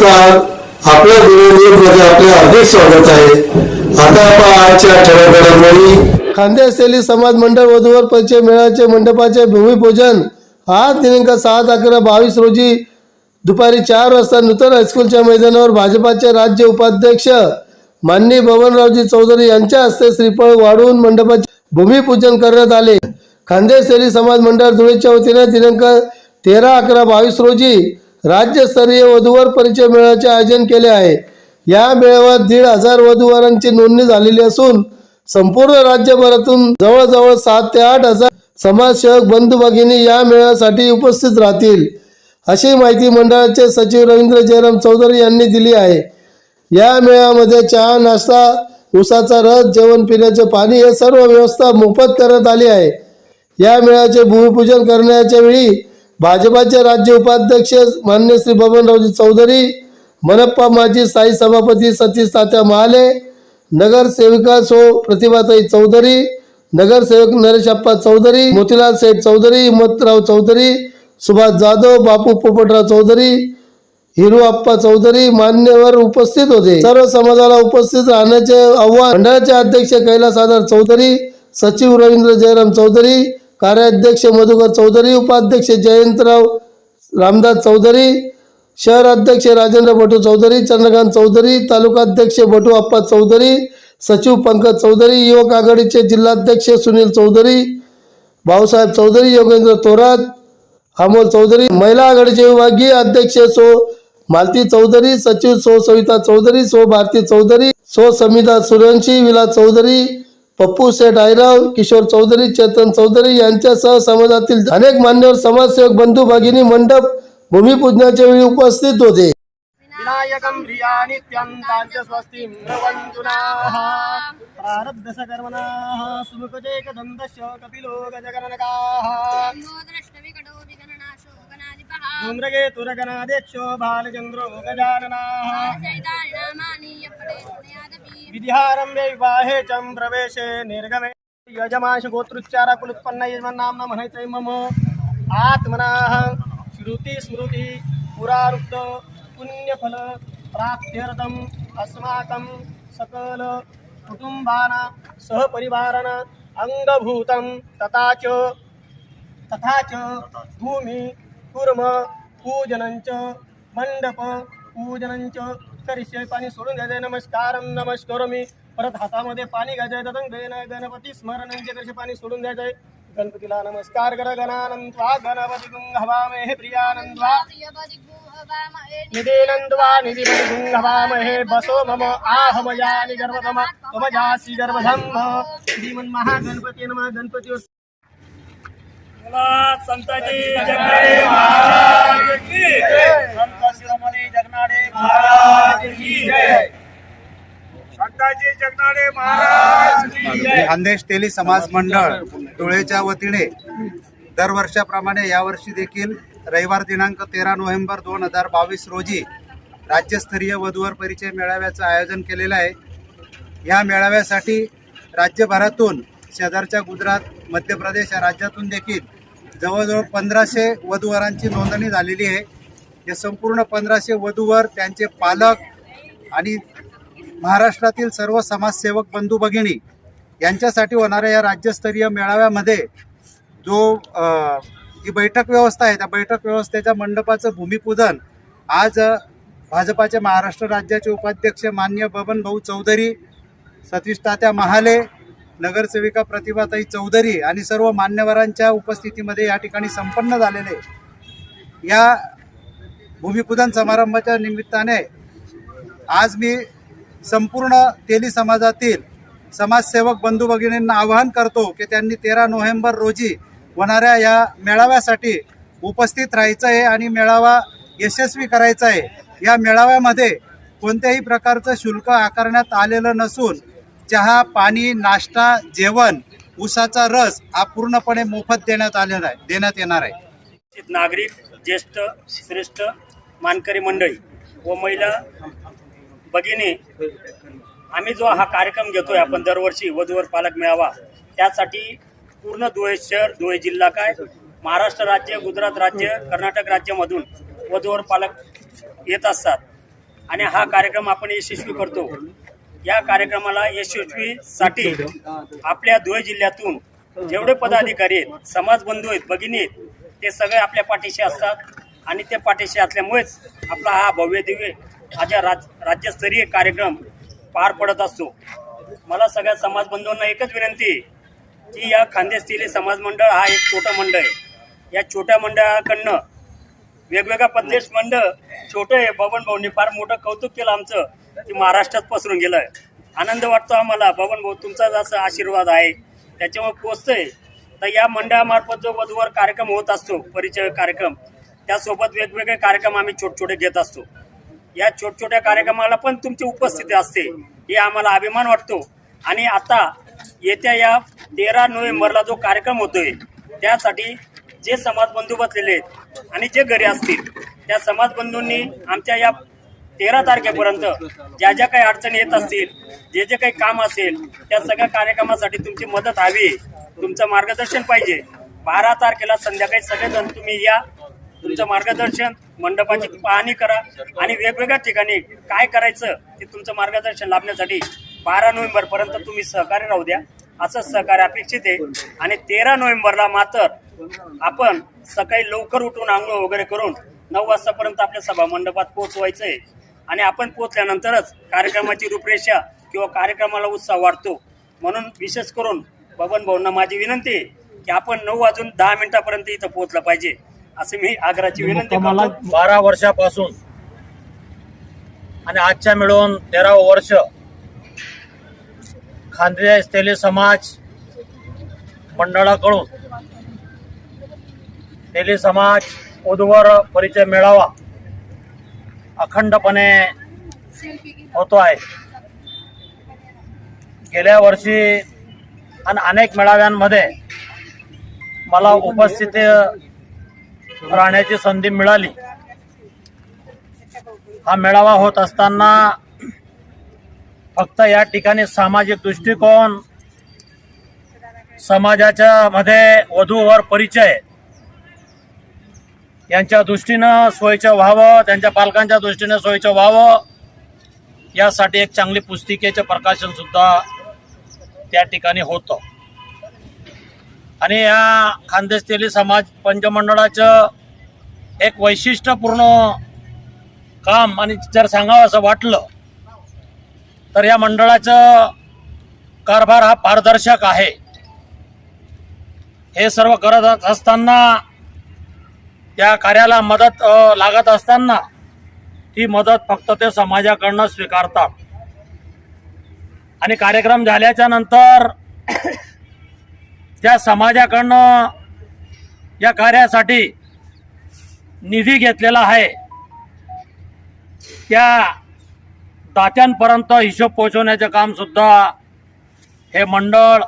नमस्कार. आपल्या मध्ये आपले हार्दिक स्वागत आहे. आता आपण आजच्या ठळक घडामोडी खांदे सेली समाज मंडळ वधूवर परिचय मेळाचे मंडपाचे भूमिपूजन आज दिनांक सात अकरा बावीस रोजी दुपारी चार वाजता नूतन हायस्कूलच्या मैदानावर भाजपाचे राज्य उपाध्यक्ष माननीय बबनरावजी चौधरी यांच्या हस्ते श्रीफळ वाढवून मंडपाचे भूमिपूजन करण्यात आले. खांदे सेली समाज मंडळ धुळेच्या वतीने दिनांक तेरा अकरा बावीस रोजी राज्यस्तरीय वधूवर परिचय मेळाव्याचे आयोजन केले आहे. या मेळाव्यात दीड हजार वधूवरांची नोंदणी झालेली असून संपूर्ण राज्यभरातून जवळजवळ सात ते आठ हजार समाजसेवक बंधू भगिनी या मेळाव्यासाठी उपस्थित राहतील अशी माहिती मंडळाचे सचिव रवींद्र जयराम चौधरी यांनी दिली आहे. या मेळाव्यामध्ये चहा नाश्ता उसाचा रस जेवण पिण्याचे पाणी हे सर्व व्यवस्था मोफत करण्यात आली आहे. या मेळाव्याचे भूमिपूजन करण्याच्या वेळी भाजपाचे राज्य उपाध्यक्ष मान्य श्री बबनरावजी चौधरी मनप्पा माजी साई सभापती सतीश तात्या महाले नगरसेविका सो प्रतिभाताई चौधरी नगरसेवक नरेश अप्पा चौधरी मोतीलाल सेठ चौधरी हिम्मतराव चौधरी सुभाष जाधव बापू पोपटराव चौधरी हिरू अप्पा चौधरी मान्यवर उपस्थित होते. सर्व समाजाला उपस्थित राहण्याचे आव्हान मंडळाचे अध्यक्ष कैलास आधार चौधरी सचिव रवींद्र जयराम चौधरी कार्याध्यक्ष मधुकर चौधरी उपाध्यक्ष जयंतराव रामदास चौधरी शहर अध्यक्ष राजेंद्र बटू चौधरी चंद्रकांत चौधरी तालुकाध्यक्ष बटू अप्पा चौधरी सचिव पंकज चौधरी युवक आघाडीचे जिल्हाध्यक्ष सुनील चौधरी भाऊसाहेब चौधरी योगेंद्र थोरात अमोल चौधरी महिला आघाडीचे विभागीय अध्यक्ष सो मालती चौधरी सचिव सो सविता चौधरी सो भारती चौधरी सो समिता सूर्यवंशी विलास चौधरी पप्पू शेठ आयराव किशोर चौधरी चेतन चौधरी यांच्यासह समाजातील अनेक मान्यवर समाजसेवक बंधू भगिनी मंडप भूमिपूजनाच्या वेळी उपस्थित होते. विनायकं ह्रिया नित्यन्ताञ्च स्वस्तिं कपिलो गजगणनकाः बालचन्द्रो गजाननाः। विधिहारं विवाहे च प्रवेशे निर्गमे। यजमाश गोत्रोच्चारा कुलोत्पन्न यजमान्नाम्ना म्हणायचंय मम आत्मनाः श्रुती स्मृती पुरारुक्त पुण्यफल प्राप्त्यर्थम् अस्माकं सकल कुटुंबाना सहपरिवाराना अंगभूतं तथा च तथा च भूमी कुर्म पूजनंच मंडप पूजनंच करिष्ये पाणी सोडून द्यायचे नमस्कार नमस्कार मी परत हातामध्ये पाणी घ्यायचंय तदंगेन गणपती स्मरण. कसे पाणी सोडून द्यायचंय गणपतीला नमस्कार कर. गणानंत्वा गणपती गुंगवामहे प्रियानंद्वा. निधीनंद्वा निधिपति गुंगवामहे. बसो मम आहमयानि गर्भतम त्वमजासि गर्भधम श्रीमन्महागणपती नमः. गणपती मला संताजी जगनाडे महाराज जगनाडे महाराज की जय. संताजी जगनाडे महाराज की जय. खानदेश तेली समाज मंडळ धुळेच्या वतीने दरवर्षाप्रमाणे यावर्षी देखील रविवार दिनांक तेरा नोव्हेंबर दोन हजार बावीस रोजी राज्यस्तरीय वधूवर परिचय मेळाव्याचं आयोजन केलेलं आहे. या मेळाव्यासाठी राज्यभरातून शेजारच्या गुजरात मध्य प्रदेश या राज्यातून देखील जवळजवळ पंधराशे वधूवरांची नोंदणी झालेली आहे. हे संपूर्ण पंधराशे वधूवर त्यांचे पालक आणि महाराष्ट्रातील सर्व समाजसेवक बंधू भगिनी यांच्यासाठी होणाऱ्या या राज्यस्तरीय मेळाव्यामध्ये जो जी बैठक व्यवस्था आहे त्या बैठक व्यवस्थेच्या मंडपाचं भूमिपूजन आज भाजपाचे महाराष्ट्र राज्याचे उपाध्यक्ष मान्य बबन भाऊ चौधरी सतीश तात्या महाले नगरसेविका प्रतिभाताई चौधरी आणि सर्व मान्यवरांच्या उपस्थितीमध्ये या ठिकाणी संपन्न झालेले. या भूमिपूजन समारंभाच्या निमित्ताने आज मी संपूर्ण तेली समाजातील समाजसेवक बंधू भगिनींना आवाहन करतो की त्यांनी तेरा नोव्हेंबर रोजी होणाऱ्या या मेळाव्यासाठी उपस्थित राहायचं आहे आणि मेळावा यशस्वी करायचा आहे. या मेळाव्यामध्ये कोणत्याही प्रकारचं शुल्क आकारण्यात आलेलं नसून चहा पाणी नाश्ता जेवण उसाचा रस हा पूर्णपणे मोफत देण्यात आलेला आहे देण्यात येणार आहे. नागरिक ज्येष्ठ श्रेष्ठ मानकरी मंडळी व महिला भगिनी आम्ही जो हा कार्यक्रम घेतोय आपण दरवर्षी वधूवर पालक मेळावा त्यासाठी पूर्ण धुळे शहर धुळे जिल्हा काय महाराष्ट्र राज्य गुजरात राज्य कर्नाटक राज्यामधून वधूवर पालक येत असतात. आणि हा कार्यक्रम आपण यशस्वी करतो. या कार्यक्रमाला यशस्वीसाठी आपल्या धुळे जिल्ह्यातून जेवढे पदाधिकारी आहेत समाजबंधू आहेत भगिनी आहेत ते सगळे आपल्या पाठीशी असतात. आणि ते पाठीशी असल्यामुळेच आपला हा भव्य दिव्य माझ्या राज राज्यस्तरीय कार्यक्रम पार पडत असतो. मला सगळ्या समाज बंधूंना एकच विनंती आहे की या खानदेशतील समाज मंडळ हा एक छोटं मंडळ आहे. या छोट्या मंडळाकडनं वेगवेगळ्या प्रदेश मंडळ छोटं आहे बबन भाऊंनी फार मोठं कौतुक केलं आमचं की महाराष्ट्रात पसरून गेलं आनंद वाटतो आम्हाला बबन भाऊ तुमचा जसा आशीर्वाद आहे त्याच्यामुळे पोचतंय. तर या मंडळामार्फत जो वधूवर कार्यक्रम होत असतो परिचय कार्यक्रम त्यासोबत वेगवेगळे कार्यक्रम आम्ही छोटे छोटे घेत असतो. या छोट छोट्या कार्यक्रमाला पण तुमची उपस्थिती असते हे आम्हाला अभिमान वाटतो. आणि आता येत्या या तेरा नोव्हेंबरला जो कार्यक्रम होतोय त्यासाठी जे समाज बंधू बसलेले आहेत आणि जे घरी असतील त्या समाज बंधूंनी आमच्या या तेरा तारखेपर्यंत ज्या ज्या काही अडचणी येत असतील जे जे काही काम असेल त्या सगळ्या कार्यक्रमासाठी तुमची मदत हवी तुमचं मार्गदर्शन पाहिजे. बारा तारखेला संध्याकाळी सगळेजण तुम्ही या तुमचं मार्गदर्शन मंडपाची पाहणी करा आणि वेगवेगळ्या ठिकाणी काय करायचं ते तुमचं मार्गदर्शन लाभण्यासाठी बारा नोव्हेंबर पर्यंत तुम्ही सहकार्य राहू द्या. असं सहकार्य अपेक्षित आहे. आणि तेरा नोव्हेंबरला मात्र आपण सकाळी लवकर उठून आंघोळ वगैरे करून नऊ वाजतापर्यंत आपल्या सभा मंडपात पोहोचवायचं आहे आणि आपण पोहोचल्यानंतरच कार्यक्रमाची रूपरेषा किंवा कार्यक्रमाला उत्साह वाढतो. म्हणून विशेष करून बबन भाऊंना माझी विनंती आहे की आपण नऊ वाजून दहा मिनिटापर्यंत इथं पोहोचलं पाहिजे. असं मी आग्रहाची विनंती करतो. बारा वर्षापासून आणि आजच्या मिळून तेरावं वर्ष खानदेश तेली समाज मंडळाकडून तेली समाज उद्वर परिचय मेळावा अखंडपणे होतो आहे. गेल्या वर्षी आणि अनेक मेळाव्यांमध्ये मला उपस्थिती राहण्याची संधी मिळाली. हा मेळावा होत असताना फक्त या ठिकाणी सामाजिक दृष्टिकोन समाजाच्या मध्ये वधूवर परिचय यांच्या दृष्टीनं सोयीचं व्हावं त्यांच्या पालकांच्या दृष्टीनं सोयीचं व्हावं यासाठी एक चांगली पुस्तिकेचं प्रकाशन सुद्धा त्या ठिकाणी होतं. आणि या खानदेश तेली समाज पंचमंडळाचं एक वैशिष्ट्यपूर्ण काम आणि जर सांगावं असं वाटलं तर या मंडळाचं कारभार हा पारदर्शक आहे. हे सर्व करत असताना त्या कार्याला मदत लागत असताना ती मदत फक्त ते समाजाकडनं स्वीकारतात. आणि कार्यक्रम झाल्याच्यानंतर त्या समाजाकडनं या कार्यासाठी निधी घेतलेला आहे त्या दात्यांपर्यंत हिशोब पोहोचवण्याचं काम सुद्धा हे मंडळ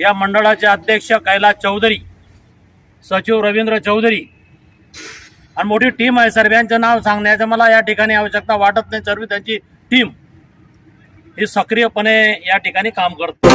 या मंडळाचे अध्यक्ष कैलास चौधरी सचिव रवींद्र चौधरी आणि मोठी टीम आहे. सर्वांचं नाव सांगण्याचं मला या ठिकाणी आवश्यकता वाटत नाही. सर्व त्यांची टीम ही सक्रियपणे या ठिकाणी काम करते.